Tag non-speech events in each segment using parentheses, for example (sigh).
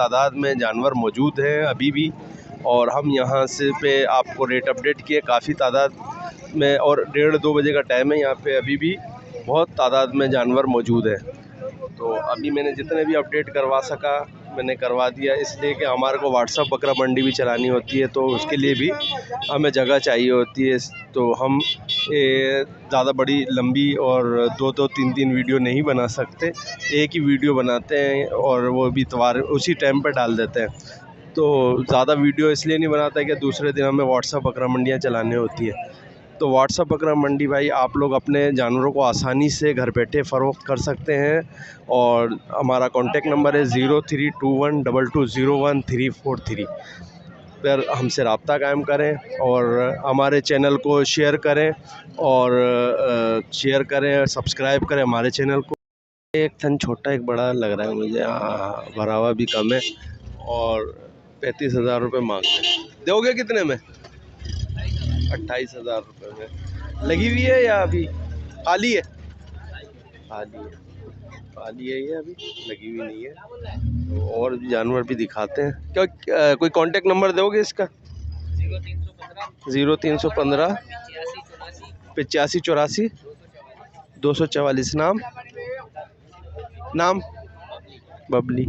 तादाद में जानवर मौजूद हैं अभी भी, और हम यहाँ से पे आपको रेट अपडेट किए। काफ़ी तादाद में और डेढ़ दो बजे का टाइम है यहाँ पे अभी भी। बहुत तादाद में जानवर मौजूद हैं। तो अभी मैंने जितने भी अपडेट करवा सका मैंने करवा दिया। इसलिए कि हमारे को व्हाट्सअप बकरा मंडी भी चलानी होती है तो उसके लिए भी हमें जगह चाहिए होती है। तो हम ज़्यादा बड़ी, लंबी और दो दो, तीन तीन वीडियो नहीं बना सकते। एक ही वीडियो बनाते हैं और वो भी इतवार, उसी टाइम पर डाल देते हैं। तो ज़्यादा वीडियो इसलिए नहीं बनाता कि दूसरे दिन हमें व्हाट्सअप बकरा मंडियाँ चलानी होती है। तो व्हाट्सअप बकरा मंडी भाई, आप लोग अपने जानवरों को आसानी से घर बैठे फ़रोख्त कर सकते हैं। और हमारा कॉन्टेक्ट नंबर है zero three two one double two zero one three four three पर हमसे रबता कायम करें और हमारे चैनल को शेयर करें और शेयर करें सब्सक्राइब करें हमारे चैनल को। एक थन छोटा, एक बड़ा लग रहा है मुझे। हाँ भरा हुआ भी कम है और पैंतीस हज़ार रुपये मांग रहे दोगे कितने में? अट्ठाईस हज़ार रुपये में। लगी हुई है या अभी? खाली है? खाली है। खाली है ये अभी। लगी हुई नहीं है। तो और भी जानवर भी दिखाते हैं। क्या कोई कांटेक्ट नंबर दोगे इसका? ज़ीरो तीन सौ पंद्रह, पचासी चौरासी, दो सौ चवालीस। नाम? नाम? बबली।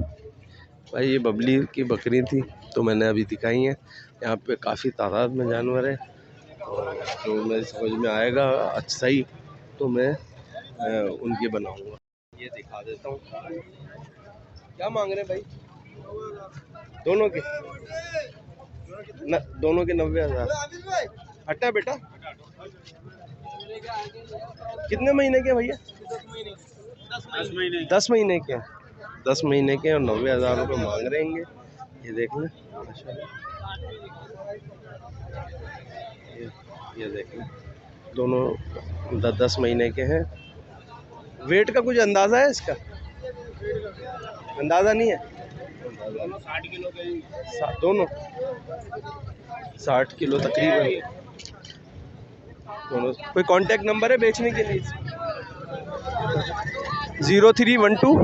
भाई ये बबली की बकरी थी तो मैंने अभी दिखाई है। यहाँ पे काफ़ी तादाद में जानवर है। और जो मेरे समझ में आएगा अच्छा ही तो मैं उनके बनाऊँगा। ये दिखा देता हूँ। क्या मांग रहे भाई? दोनों के? न, दोनों के नब्बे हज़ार। हटा बेटा। कितने महीने के भैया? दस महीने के दस महीने के और नब्बे हज़ार रुपये मांग रहे हैं ये देख लें। ये, देख। लें दोनों दस दस महीने के हैं। वेट का कुछ अंदाज़ा है इसका? अंदाज़ा नहीं है? साठ किलो दोनों। साठ किलो तकरीबन। दोनों। कोई कांटेक्ट नंबर है बेचने के लिए? Zero three one two.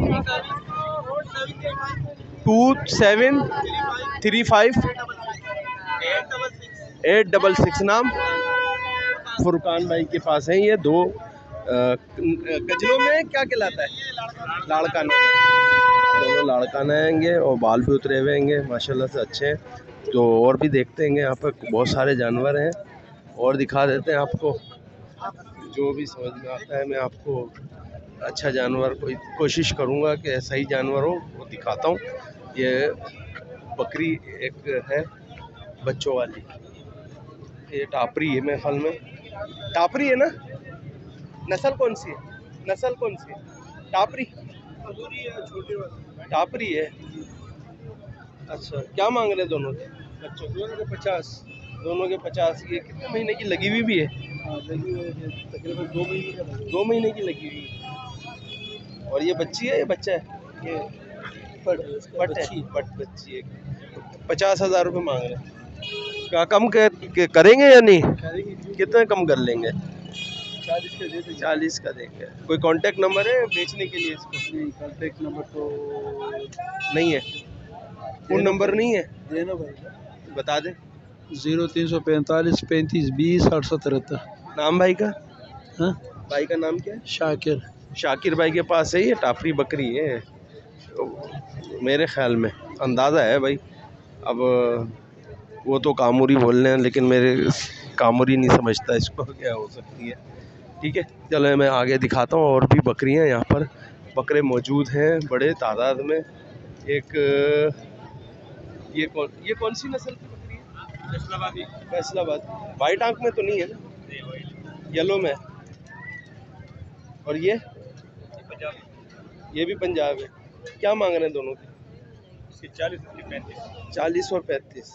Two seven three five. Eight double six नाम। फुरकान भाई के पास है, ये दो गजलों में क्या कहलाता है? लाड़काना। दोनों लाड़काना आएँगे और बाल भी उतरे हुए होंगे, माशाल्लाह से अच्छे हैं। तो और भी देखते हैं, यहाँ पर बहुत सारे जानवर हैं। और दिखा देते हैं आपको, जो भी समझ में आता है, मैं आपको अच्छा जानवर कोई कोशिश करूँगा कि सही जानवर हो, वो दिखाता हूँ। ये बकरी एक है, बच्चों वाली। ये टापरी है मेरे में। टापरी है ना? नस्ल कौन सी है? नस्ल कौन सी है? टापरी। टापरी है। अच्छा क्या मांग रहे हैं दोनों के बच्चों दोनों के पचास। दोनों के पचास। ये कितने महीने की लगी हुई भी है? हाँ, तकरीबन दो महीने दो महीने की लगी हुई है। और ये बच्ची है ये बच्चा है? ये पट पट है पट बच्ची है। पचास हज़ार रुपये मांग रहे हैं। क्या कम कर, करेंगे या नहीं? कितने कम कर लेंगे? चालीस के दे देंगे। चालीस का देंगे। कोई कांटेक्ट नंबर है बेचने के लिए इसको? नहीं कॉन्टेक्ट नंबर तो नहीं है। फ़ोन नंबर नहीं है? देना भाई बता दें। ज़ीरो तीन सौ पैंतालीस पैंतीस बीस आठ सौ तिहत्तर। नाम भाई का? हाँ? भाई का नाम क्या है? शाकिर। शाकिर भाई के पास है ये टाफरी बकरी है। तो मेरे ख्याल में अंदाज़ा है भाई। अब वो तो कामूरी बोल रहे हैं लेकिन मेरे कामूरी नहीं समझता इसको (laughs) क्या हो सकती है। ठीक है चलो मैं आगे दिखाता हूँ और भी बकरियाँ यहाँ पर। बकरे मौजूद हैं बड़े तादाद में। एक ये कौन ये कौन सी नस्ल की बकरी है? फैसलाबाद। वाइट आँख में तो नहीं है ना? येलो में। और ये? ये भी पंजाब है। क्या मांग रहे हैं दोनों के? चालीस पैंतीस। चालीस और पैंतीस।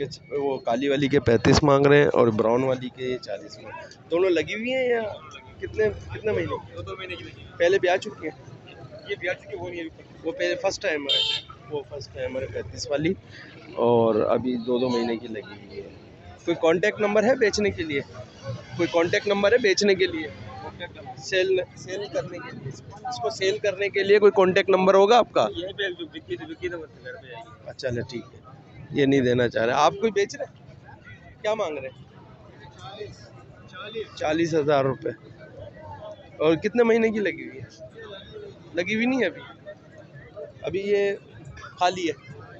इसके वो काली वाली के पैंतीस मांग रहे हैं और ब्राउन वाली के चालीस मांग दोनों लगी हुई हैं या कितने कितने महीने? दो दो महीने की पहले ब्याह चुकी हैं? ये ब्याह चुकी वो नहीं अभी वो पहले फ़र्स्ट टाइम है। वो फ़र्स्ट टाइम है पैंतीस वाली और अभी दो दो महीने की लगी हुई है। कोई कांटेक्ट नंबर है बेचने के लिए? कोई कॉन्टैक्ट नंबर है बेचने के लिए? सेल सेल करने के लिए। इसको सेल करने के लिए कोई कांटेक्ट नंबर होगा आपका? अच्छा चलो ठीक है। ये नहीं देना चाह रहे। आप कोई बेच रहे? क्या मांग रहे? चालीस हज़ार रुपये और कितने महीने की लगी हुई है? लगी हुई नहीं है अभी? अभी ये खाली है।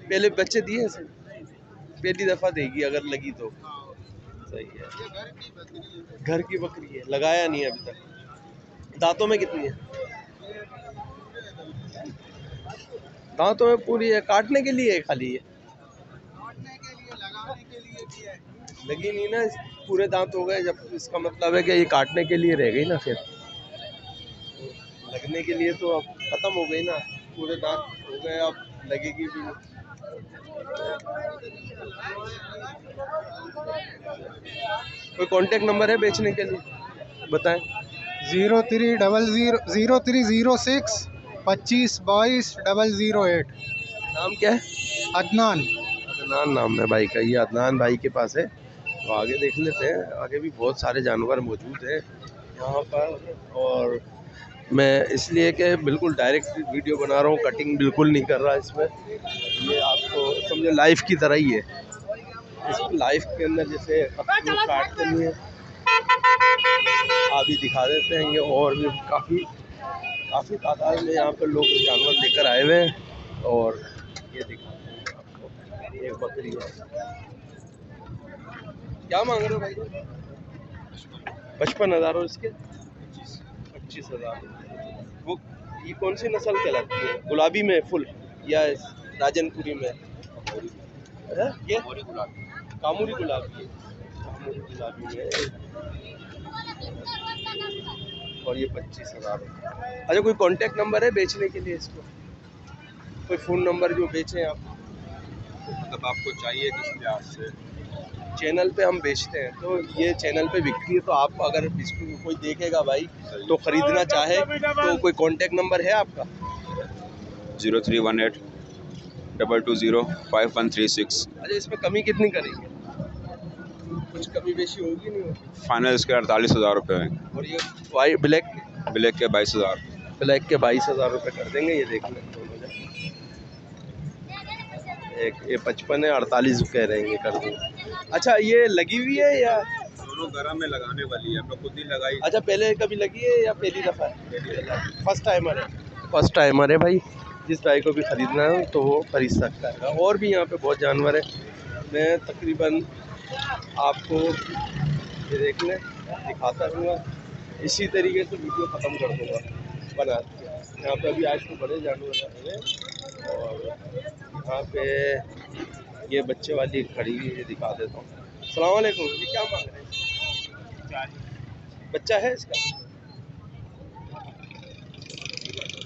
पहले बच्चे दिए इसे पहली दफ़ा देगी अगर लगी तो। सही है। घर की बकरी है। लगाया नहीं है अभी तक। दांतों में कितनी है? दांतों में पूरी है। काटने के लिए है खाली है। लगी नहीं ना पूरे दांत हो गए जब इसका मतलब है कि ये काटने के लिए रह गई ना फिर। लगने के लिए तो अब ख़त्म हो गई ना पूरे दांत हो गए अब लगेगी भी कोई कांटेक्ट नंबर है बेचने के लिए? बताएँ। Zero three double zero zero three zero six पच्चीस बाईस डबल ज़ीरो एट। नाम क्या है? अदनान। अदनान नाम है भाई का ये अदनान भाई के पास है। तो आगे देख लेते हैं। आगे भी बहुत सारे जानवर मौजूद हैं यहाँ पर और मैं इसलिए कि बिल्कुल डायरेक्ट वीडियो बना रहा हूँ कटिंग बिल्कुल नहीं कर रहा इसमें। ये आपको समझो लाइफ की तरह ही है। इस लाइफ के अंदर जैसे काटते नहीं है। अभी दिखा देते हैं ये और भी काफ़ी काफ़ी तादाद में यहाँ पर लोग जानवर लेकर आए हुए हैं। और ये दिखाते हैं आपको एक बकरी है। क्या मांग रहे हो भाई? पचपन हज़ार और इसके? पच्चीस हज़ार। वो ये कौन सी नस्ल कहलाती है? गुलाबी में फुल या राजनपुरी में? है? ये? कामूरी गुलाबी। कामूरी गुलाबी। में। और ये पच्चीस हज़ार। अच्छा कोई कांटेक्ट नंबर है बेचने के लिए इसको? कोई फ़ोन नंबर जो बेचें आप? मतलब आपको चाहिए किस लिहाज से। चैनल पे हम बेचते हैं तो ये चैनल पे बिकती है तो आप अगर इसको कोई देखेगा भाई तो ख़रीदना चाहे तो कोई कांटेक्ट नंबर है आपका? Zero three one eight double two zero five one three six. अच्छा इसमें कमी कितनी करेंगे? कुछ कमी बेशी होगी नहीं होगी? फाइनल इसके अड़तालीस हज़ार रुपये हैं। और ये वाइट ब्लैक ब्लैक के बाईस हज़ार। ब्लैक के बाईस हज़ार रुपये कर देंगे ये देख लें। एक ये पचपन है अड़तालीस कह रहे हैं ये कर दूँगा अच्छा ये लगी हुई है या? दोनों गरम में लगाने वाली है खुद ही लगाई। अच्छा पहले कभी लगी है या पहली दफ़ा? है फ़र्स्ट टाइमर है। फ़र्स्ट टाइमर है भाई। जिस भाई को भी ख़रीदना है तो वो ख़रीद सकता है। और भी यहाँ पे बहुत जानवर है। मैं तकरीबन आपको ये देख लें दिखाता रहूँगा। इसी तरीके से वीडियो ख़त्म कर दूँगा। बना। यहाँ पे अभी आज तो बड़े जानवर हैं। यहाँ पे ये बच्चे वाली खड़ी हुई है, दिखा देता हूँ। सलाम ये क्या मांग रहे हैं? बच्चा है इसका?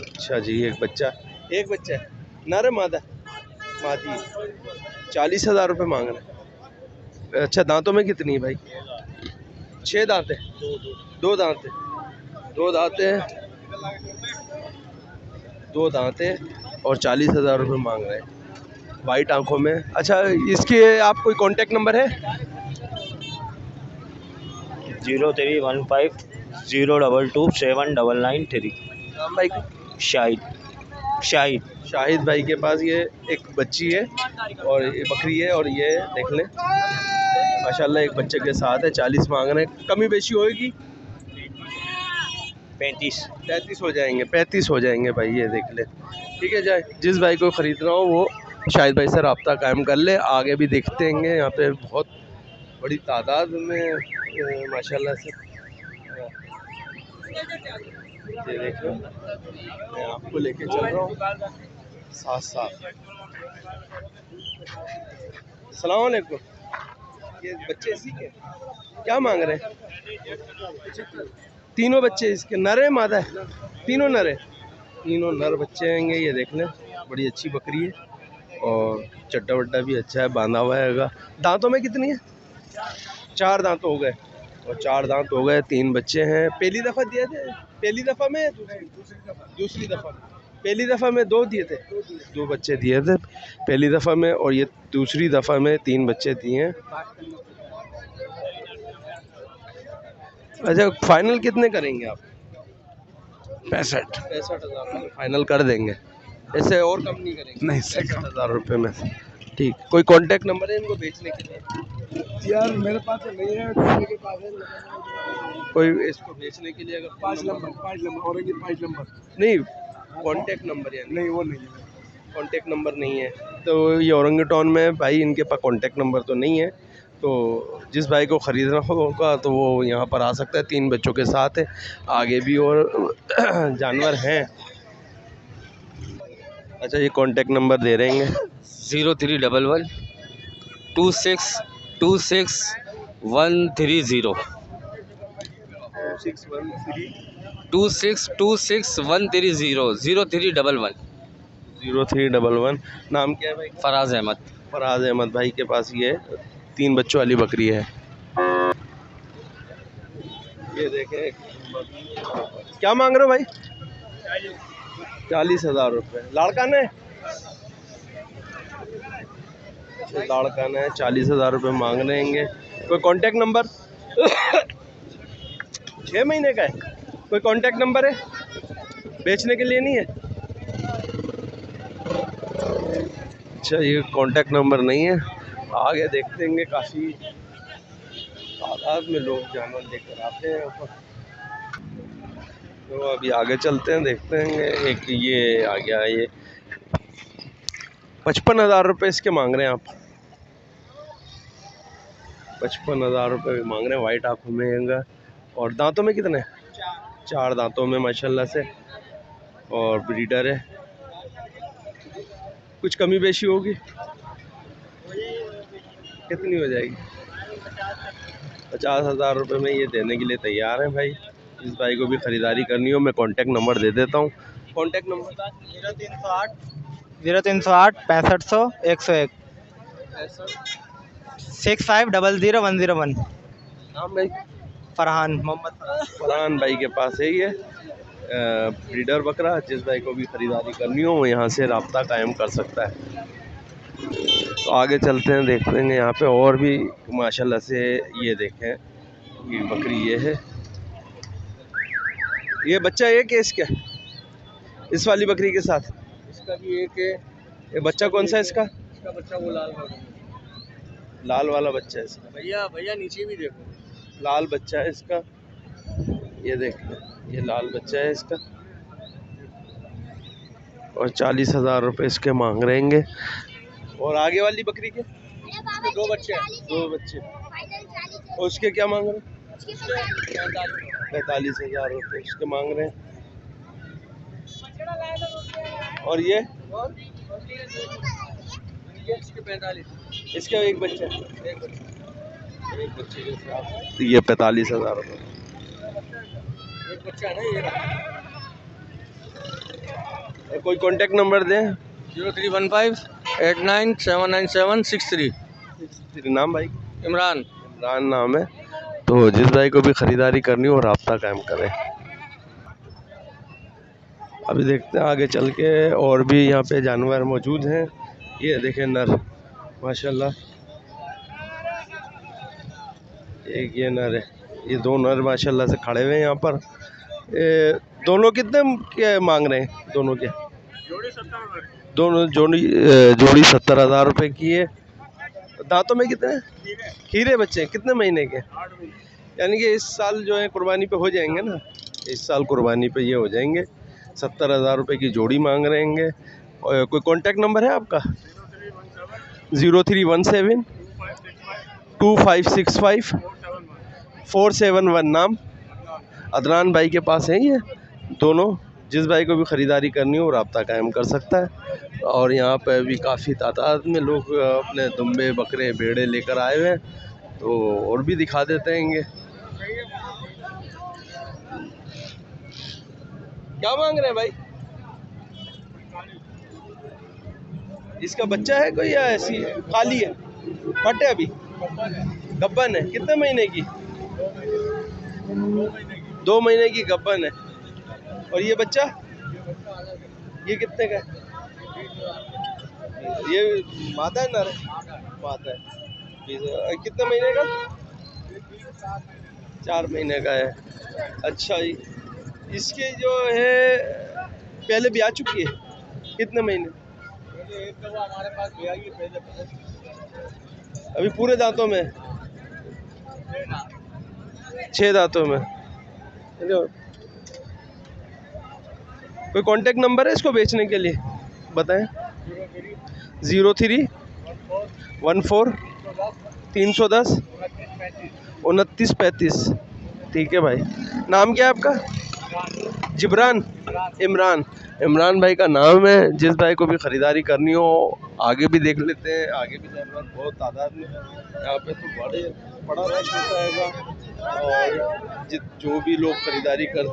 अच्छा जी, एक बच्चा। एक बच्चा है? नर मादा। मादी। चालीस हज़ार रुपये मांग रहे हैं। अच्छा दांतों में कितनी है भाई? छः दांत। है दो दांत। है दो दांत। है दो दांत। है और चालीस हज़ार रुपये मांग रहे हैं। वाइट आँखों में। अच्छा इसके आप कोई कॉन्टेक्ट नंबर है? Zero three one five zero double two seven double nine three. भाई शाहिद। शाहिद। शाहिद भाई के पास ये एक बच्ची है और ये बकरी है और ये देख लें। माशाल्लाह एक बच्चे के साथ है चालीस मांग रहे हैं। कमी बेशी होएगी? पैंतीस। पैंतीस हो जाएँगे, पैंतीस हो जाएँगे भाई, ये देख ले। ठीक है जाए जिस भाई को ख़रीदना हो, वो शाहिद भाई से रबता कायम कर ले, आगे भी देखते हैं, यहाँ पे बहुत बड़ी तादाद में माशाल्लाह से। ये देखो मैं आपको लेके चल रहा हूँ, साथ साथ। सलाम वालेकुम ये बच्चे क्या मांग रहे हैं? तीनों बच्चे इसके नर मादा है। तीनों नर तीनों नर बच्चे होंगे, ये देख लें। बड़ी अच्छी बकरी है और चड्डा वड्डा भी अच्छा है, बांधा हुआ है दांतों में कितनी है? चार दांत हो गए। और चार दांत हो गए, तीन बच्चे हैं। पहली दफ़ा दिए थे? पहली दफ़ा में? दूसरी दफ़ा। पहली दफ़ा में दो दिए थे? दो बच्चे दिए थे पहली दफ़ा में और ये दूसरी दफ़ा में तीन बच्चे दिए हैं। अच्छा फाइनल कितने करेंगे आप? पैंसठ। पैंसठ हज़ार फाइनल कर देंगे। ऐसे और कम नहीं करेंगे। नहीं, इससे पैंसठ हज़ार रुपये में ठीक। कोई कांटेक्ट नंबर है इनको बेचने के लिए? यार मेरे पास तो नहीं है किसी के पास है। कोई इसको बेचने के लिए अगर पाँच नंबर पाँच नंबर और पाँच नंबर। नहीं कांटेक्ट नंबर यानी। नहीं वो नहीं है। कांटेक्ट नंबर नहीं है। तो ये औरंगटाउन में भाई इनके पास कांटेक्ट नंबर तो नहीं है। तो जिस भाई को ख़रीदना होगा तो वो यहाँ पर आ सकता है। तीन बच्चों के साथ है। आगे भी और (clears throat) जानवर हैं। अच्छा ये कॉन्टेक्ट नंबर दे रहे हैं। Zero three double one two six two six one three zero. Two six two six one three zero. Zero three double one. Zero three double one. नाम क्या है भाई? फराज अहमद। फराज अहमद भाई के पास ये तीन बच्चों वाली बकरी है। ये देखें, क्या मांग रहे हो भाई? चालीस हज़ार रुपये लाड़का ने लाड़का ने चालीस हज़ार रुपये मांग रहे हैं कोई कांटेक्ट नंबर छः महीने का है। कोई कांटेक्ट नंबर है? बेचने के लिए नहीं है? अच्छा ये कांटेक्ट नंबर नहीं है। आगे देखते हैं काफ़ी तादाद में लोग जानवर लेकर आते हैं ऊपर। तो अभी आगे चलते हैं, देखते हैं एक ये आ गया ये। पचपन हज़ार रुपये इसके मांग रहे हैं आप। पचपन हज़ार रुपये भी मांग रहे हैं, वाइट आँखों में और दांतों में कितने? चार दांतों में, माशाल्लाह से। और ब्रीडर है। कुछ कमी बेशी होगी? कितनी हो जाएगी? पचास हज़ार रुपये में ये देने के लिए तैयार हैं भाई। इस भाई को भी ख़रीदारी करनी हो मैं कांटेक्ट नंबर दे देता हूँ। कांटेक्ट नंबर ज़ीरो तीन सौ आठ ज़ीरो तीन सौ आठ पैंसठ सौ एक सौ एक। Six five double zero one zero one. नाम भाई। फरहान मोहम्मद। फरहान फरहान भाई के पास है ये। ब्रीडर बकरा जिस भाई को भी ख़रीदारी करनी हो वो यहाँ से रबता कायम कर सकता है। तो आगे चलते हैं देखते हैं यहाँ पे और भी माशाल्लाह से ये देखें ये बकरी ये है। ये बच्चा एक है इसका? इस वाली बकरी के साथ? इसका भी एक है। ये बच्चा कौन सा है इसका? इसका बच्चा वो लाल वाला लाल वाला बच्चा है इसका। भैया भैया नीचे भी देखो। लाल बच्चा है इसका। ये देखो ये लाल बच्चा है इसका। और चालीस हज़ार रुपये इसके मांग रहेंगे। और आगे वाली बकरी के? तो दो बच्चे दो बच्चे। और उसके क्या मांग रहे हैं? पैंतालीस हज़ार रुपये उसके मांग रहे हैं। और ये? इसके एक बच्चा है। एक बच्चे। तो ये पैंतालीस हज़ार रुपये एक बच्चा है ना ये? और कोई कांटेक्ट नंबर दें? Zero three one five. Eight nine seven nine seven six three. तेरे नाम भाई? इमरान। इमरान नाम है। तो जिस भाई को भी ख़रीदारी करनी हो रबता कायम करें। अभी देखते हैं आगे चल के और भी यहाँ पे जानवर मौजूद हैं। ये देखें नर माशाल्लाह। एक ये नर है। ये दो नर माशाल्लाह से खड़े हुए हैं यहाँ पर। ये दोनों कितने के मांग रहे हैं? दोनों के। दोनों जोड़ी जोड़ी सत्तर हज़ार रुपये की है। दांतों में कितने? खीरे। बच्चे कितने महीने के? यानी कि इस साल जो है कुर्बानी पे हो जाएँगे ना? इस साल कुर्बानी पे ये हो जाएँगे। सत्तर हज़ार रुपये की जोड़ी मांग रहे हैं। और कोई कांटेक्ट नंबर है आपका? Zero three one seven. Two five six five. Four seven one नाम। अदनान भाई के पास है ये? दोनों? जिस भाई को भी ख़रीदारी करनी हो रबता कायम कर सकता है। और यहाँ पे भी काफ़ी तादाद में लोग अपने दुम्बे, बकरे, भेड़े लेकर आए हुए हैं। तो और भी दिखा देते हैं क्या मांग रहे हैं भाई? इसका बच्चा है कोई या ऐसी खाली है? फटे अभी। गब्बन है। कितने महीने की? दो महीने की गब्बन है। और ये बच्चा? ये कितने का ये माता है नर? मादा है। कितने महीने का? चार महीने का है। अच्छा जी इसके जो है, पहले भी आ चुकी है? कितने महीने? अभी पूरे दांतों में? छह दांतों में। कोई कांटेक्ट नंबर है इसको बेचने के लिए? बताएँ। ज़ीरो थ्री वन फोर तीन सौ दस, उनतीस पैंतीस। ठीक है भाई। नाम क्या है आपका? जिब्रान। इमरान। इमरान भाई का नाम है। जिस भाई को भी ख़रीदारी करनी हो, आगे भी देख लेते हैं। आगे भी जानवर बहुत तादाद में यहाँ पे तो बड़े बड़ा रश होता है। और जो भी लोग ख़रीदारी कर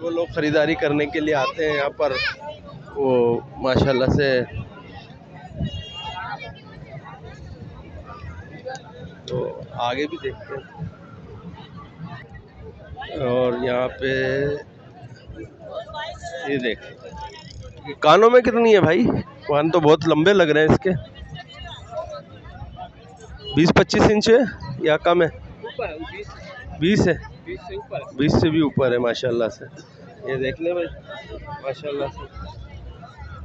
वो लोग ख़रीदारी करने के लिए आते हैं यहाँ पर। वो माशाल्लाह से तो आगे भी देखते हैं। और यहाँ पे ये देख कानों में कितनी है भाई? कान तो बहुत लंबे लग रहे हैं इसके। बीस पच्चीस इंच है या कम है? बीस है। बीस से भी ऊपर है माशाल्लाह से। ये देख ले भाई माशाल्लाह से।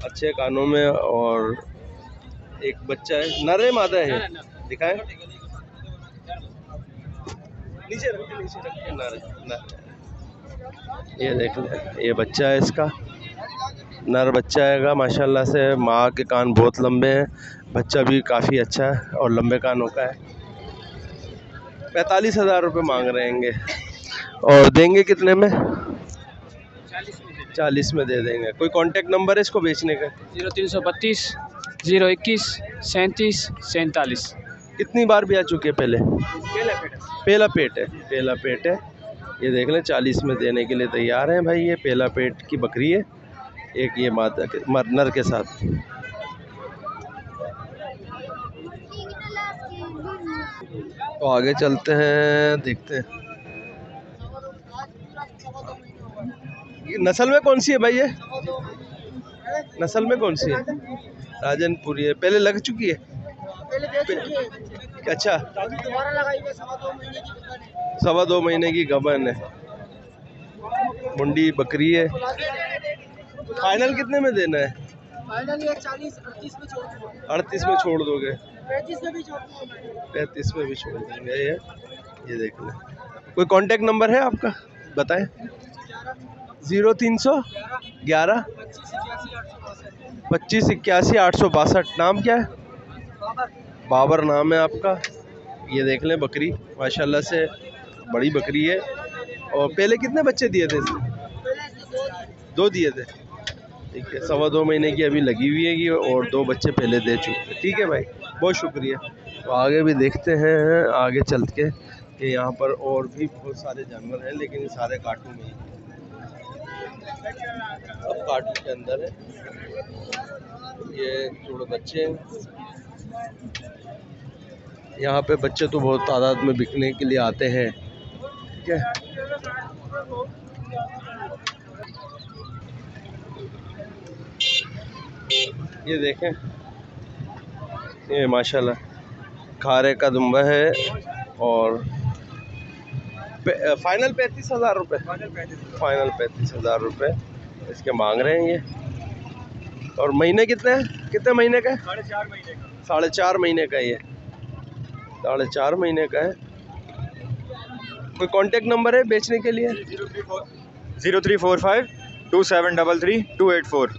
अच्छे कानों में और एक बच्चा है नरे मादा है। दिखाएँ? नीचे रख नीचे रख नर ये देख ले ये बच्चा है इसका। नर बच्चा हैगा माशाल्लाह से। माँ के कान बहुत लंबे हैं। बच्चा भी काफ़ी अच्छा है और लंबे कानों का है। पैंतालीस हज़ार रुपये मांग रहे हैंगे और देंगे कितने में? चालीस में दे देंगे। कोई कांटेक्ट नंबर है इसको बेचने का? ज़ीरो तीन सौ बत्तीस ज़ीरो इक्कीस सैंतीस सैंतालीस। कितनी बार भी आ चुके हैं पहले? पहला पेट है। पहला पेट है। ये देख लें चालीस में देने के लिए तैयार हैं भाई ये। पहला पेट की बकरी है। एक ये माता के मर- नर के साथ। तो आगे चलते हैं देखते हैं। नस्ल में कौन सी है भाई ये? नस्ल में कौन सी है? राजनपुरी है पहले लग चुकी है? अच्छा। सवा दो महीने की गबन है। मुंडी बकरी है। फाइनल कितने में देना है? अड़तीस में छोड़ दोगे। पैंतीस में भी छोड़ देंगे ये ये देख लें। कोई कांटेक्ट नंबर है आपका? बताएँ। ज़ीरो तीन सौ? ग्यारह? पच्चीस, इक्यासी, आठ सौ बासठ। नाम क्या है? बाबर नाम है आपका। ये देख लें, बकरी। माशाल्लाह से बड़ी बकरी है। और पहले कितने बच्चे दिए थे दो दिए थे। ठीक है, सवा दो महीने की अभी लगी हुई है और दो बच्चे पहले दे चुके ठीक है भाई, बहुत शुक्रिया। तो आगे भी देखते हैं, आगे चल के कि यहाँ पर और भी बहुत सारे जानवर हैं, लेकिन सारे काटू में अब कार्टून के अंदर है। ये थोड़े बच्चे हैं। यहाँ पे बच्चे तो बहुत तादाद में बिकने के लिए आते हैं। ठीक है? ये देखें। ये माशाल्लाह। खारे का दुम्बा है और पे- फाइनल पैंतीस हज़ार रुपये फाइनल पैंतीस हज़ार। रुपये इसके मांग रहे हैं ये। और महीने कितने हैं? कितने महीने का है? साढ़े चार महीने का। ये। साढ़े चार महीने का है। कोई कांटेक्ट नंबर है बेचने के लिए? Zero three four five two seven double three two eight four.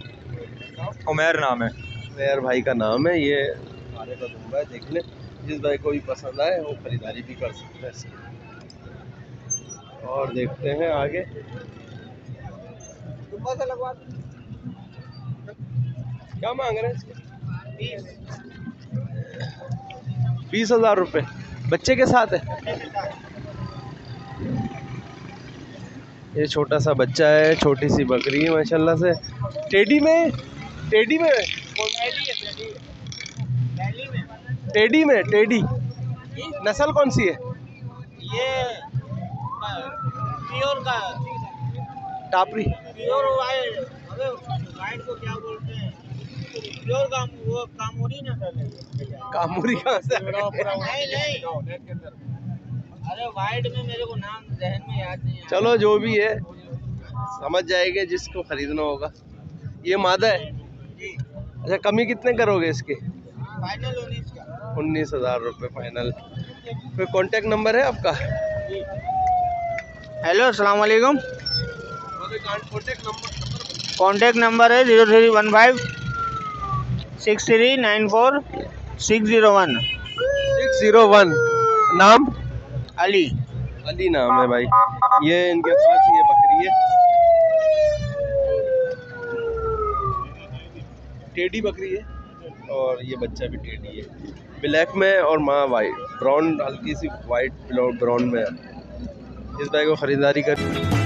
Umer नाम है। उमेर भाई का नाम है ये। हमारे का दुम्बा है देख ले। जिस भाई को भी पसंद आए वो खरीदारी भी कर सकते हैं। और देखते हैं आगे। क्या मांग रहे हैं बीस। हज़ार रुपये बच्चे के साथ है? ये छोटा सा बच्चा है छोटी सी बकरी है माशाल्लाह से। टेडी में? टेडी में। टेडी में टेडी। नस्ल कौन सी है? ये प्योर का। टापरी। प्योर अबे वाइट को क्या बोलते हैं? प्योर का वो कामोरी ना कर कामूरी कहाँ से नहीं नहीं। अरे वाइट में मेरे को नाम जहन में याद नहीं चलो जो भी है समझ जाएँगे जिसको ख़रीदना होगा। ये मादा है? अच्छा कमी कितने करोगे इसके? फाइनल उन्नीस हज़ार रुपये फाइनल कोई कांटेक्ट नंबर है आपका? हेलो अस्सलाम वालेकुम कांटेक्ट नंबर कॉन्टैक्ट नंबर है zero three one five six three nine four six zero one six zero one नाम? अली अली नाम है भाई। ये इनके पास ये बकरी है। टेडी बकरी है। और ये बच्चा भी टेडी है। ब्लैक में और माँ वाइट ब्राउन हल्की सी वाइट ब्राउन में। है इस बैग को ख़रीदारी कर